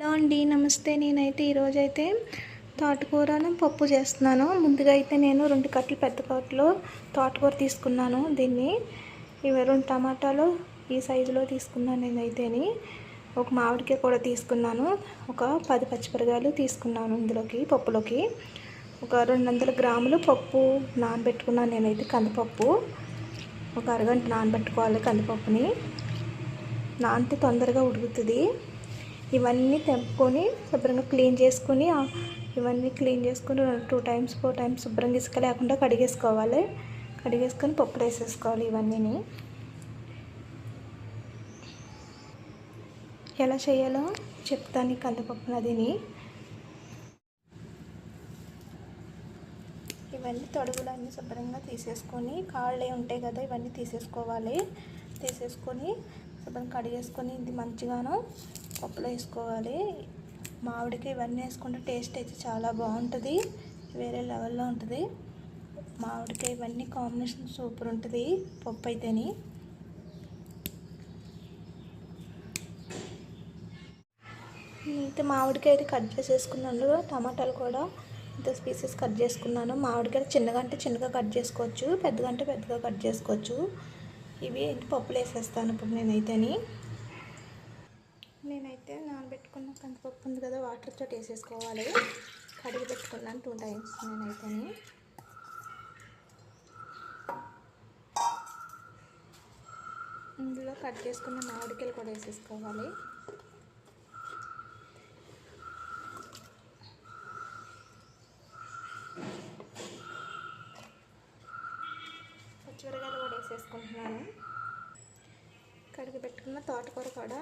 Hello అండి నమస్తే. నేనైతే ఈరోజైతే తోటకూరను పప్పు చేస్తున్నాను. ముందుగా అయితే నేను రెండు కట్టలు పెద్ద కట్టలు తోటకూర తీసుకున్నాను. దీన్ని ఇవి రెండు టమాటాలు ఈ సైజులో తీసుకున్నాను నేనైతేని. ఒక మామిడికాయ కూడా తీసుకున్నాను. ఒక పది పచ్చిమిరకాయలు తీసుకున్నాను ఇందులోకి పప్పులోకి. ఒక రెండు వందల గ్రాములు పప్పు నానబెట్టుకున్నాను నేనైతే కందిపప్పు. ఒక అరగంట నానబెట్టుకోవాలి కందిపప్పుని. నానితే తొందరగా ఉడుకుతుంది. ఇవన్నీ తెంపుకొని శుభ్రంగా క్లీన్ చేసుకొని ఇవన్నీ క్లీన్ చేసుకుని టూ టైమ్స్ ఫోర్ టైమ్స్ శుభ్రంగా ఇసుక లేకుండా కడిగేసుకోవాలి. కడిగేసుకొని పప్పులు వేసేసుకోవాలి ఇవన్నీని. ఎలా చేయాలో చెప్తాను ఈ కందిపప్పు నదిని ఇవన్నీ తొడుగులన్నీ శుభ్రంగా తీసేసుకొని కాళ్ళే ఉంటాయి కదా ఇవన్నీ తీసేసుకోవాలి. తీసేసుకొని శుభ్రంగా కడిగేసుకొని ఇది మంచిగాను పప్పులో వేసుకోవాలి. మామిడికి ఇవన్నీ వేసుకుంటే టేస్ట్ అయితే చాలా బాగుంటుంది. వేరే లెవెల్లో ఉంటుంది. మామిడికాయ ఇవన్నీ కాంబినేషన్ సూపర్ ఉంటుంది పప్పు అయితేని అయితే మామిడికాయ అయితే కట్ చేసేసుకున్నాను. టమాటాలు కూడా ఇంత స్పీసెస్ కట్ చేసుకున్నాను. మామిడికాయ చిన్నగా అంటే చిన్నగా కట్ చేసుకోవచ్చు. పెద్దగా అంటే పెద్దగా కట్ చేసుకోవచ్చు. ఇవి పప్పులు వేసేస్తాను ఇప్పుడు నేనైతేని. నేనైతే నానబెట్టుకున్న కందిపప్పు ఉంది కదా వాటర్ తోటి వేసేసుకోవాలి. కడిగి పెట్టుకున్నాను టూ టైమ్స్ నేనైతే ఇందులో కట్ చేసుకున్న మామిడికాయలు కూడా వేసేసుకోవాలి. పచ్చిమిరకాయలు కూడా వేసేసుకుంటున్నాను. కడిగి పెట్టుకున్న తోటకూర కూడా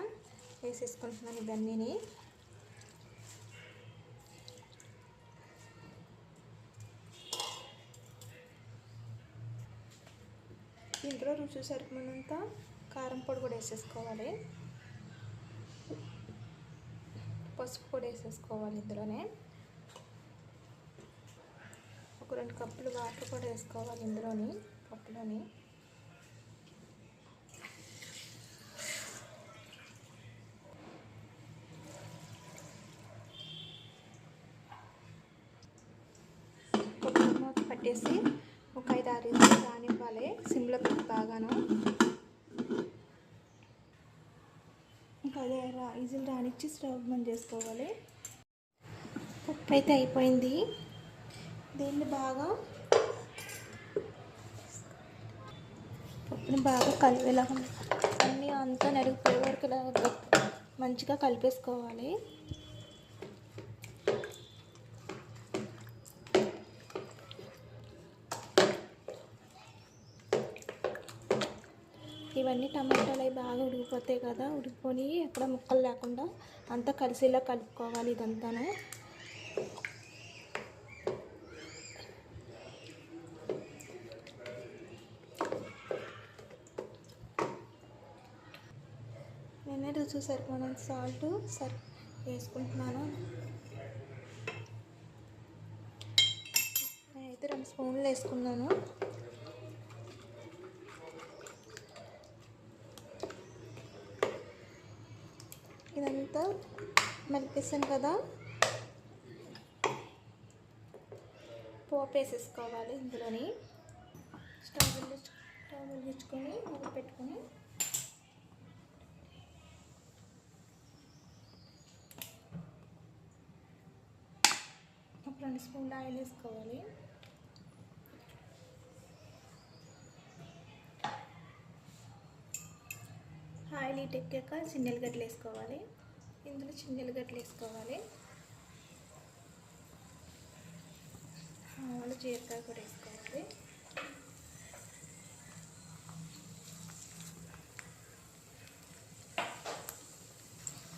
వేసేసుకుంటున్నాను ఇవన్నీ ఇందులో రుచి సరిపడినంత కారం పొడి కూడా వేసేసుకోవాలి. పసుపు కూడా వేసేసుకోవాలి ఇందులోనే. ఒక రెండు కప్పులు వాటర్ కూడా వేసుకోవాలి ఇందులోని పప్పులోని. ఇజులు రానిచ్చి స్టవ్ బంద్ చేసుకోవాలి. పప్పు అయితే అయిపోయింది. దీన్ని బాగా పప్పుని బాగా కలిపేలా అన్నీ అంతా నడిగిపోయే వరకు ఇలా మంచిగా కలిపేసుకోవాలి. ఇవన్నీ టమాటాలు అవి బాగా ఉడికిపోతాయి కదా ఉడికిపోయి ఎక్కడ ముక్కలు లేకుండా అంతా కలిసేలా కలుపుకోవాలి ఇదంతాను. నేనే రుచి సరిపోయినంత సాల్ట్ సరి వేసుకుంటున్నాను. నేనైతే రెండు స్పూన్లు వేసుకున్నాను. ఇదంతా మెలిపేసాను కదా. పోపు వేసేసుకోవాలి ఇందులోని. స్టవ్ వెలిగించు స్టవ్ వెలిగించుకొని మూత పెట్టుకొని రెండు స్పూన్లు ఆయిల్ వేసుకోవాలి. ఆయిల్ ఇటు ఎక్కాక చిన్నెలగడ్డలు వేసుకోవాలి. ఇందులో చిన్నెలగడ్డలు వేసుకోవాలి. ఆవాలు జీలకర్ర కూడా వేసుకోవాలి.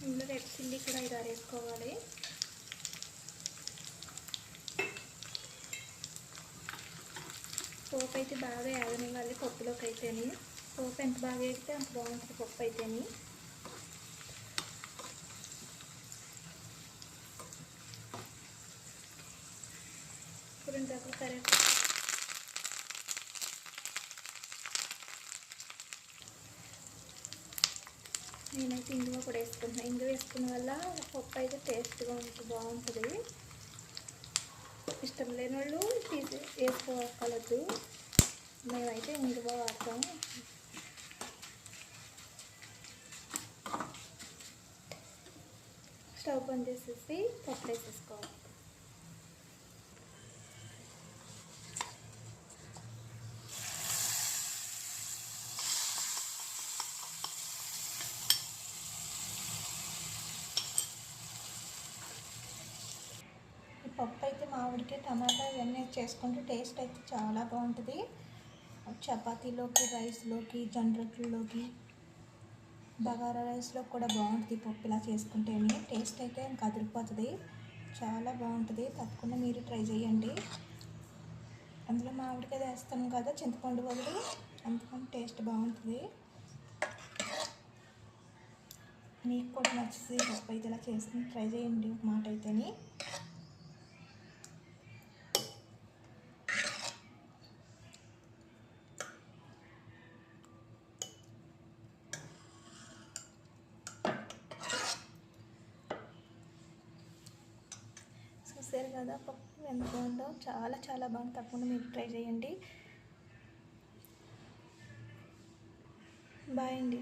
ఇందులో రెడ్ చిల్లీ కూడా ఇది ఆరేసుకోవాలి వేసుకోవాలి. పోపు అయితే బాగా యాగనివ్వాలి పప్పులోకి అయితేని. పోపు ఎంత బాగా వేస్తే అంత బాగుంటుంది పప్పు అయితేని. నేనైతే ఇందులో కూడా వేసుకుంటున్నాను ఇందులో వేసుకున్న వల్ల పప్పు అయితే టేస్ట్గా ఉంటుంది బాగుంటుంది. ఇష్టం లేని వాళ్ళు తీసి వేసుకోగలదు మేమైతే ఇంగువ వాడతాం. స్టవ్ బంద్ చేసేసి పప్పు వేసేసుకోవాలి. పప్పు అయితే మామిడికి టమాటా ఇవన్నీ చేసుకుంటే టేస్ట్ అయితే చాలా బాగుంటుంది. చపాతీలోకి రైస్లోకి జొన్న బగారా రైస్లో కూడా బాగుంటుంది పప్పు ఇలా చేసుకుంటేనే టేస్ట్ అయితే ఇంకా అదిరిపోతుంది. చాలా బాగుంటుంది. తప్పకుండా మీరు ట్రై చేయండి. అందులో మామిడికాయ వేస్తాం కదా చింతపండు బదులు. అందుకని టేస్ట్ బాగుంటుంది. మీకు కూడా నచ్చుతుంది పప్పు అయితే ఇలా చేసుకుని ట్రై చేయండి. మాట అయితేనే. చూసారు కదా పప్పు ఎంత బాగుందో చాలా చాలా బాగుంది తప్పకుండా మీరు ట్రై చేయండి. బాయ్ అండి.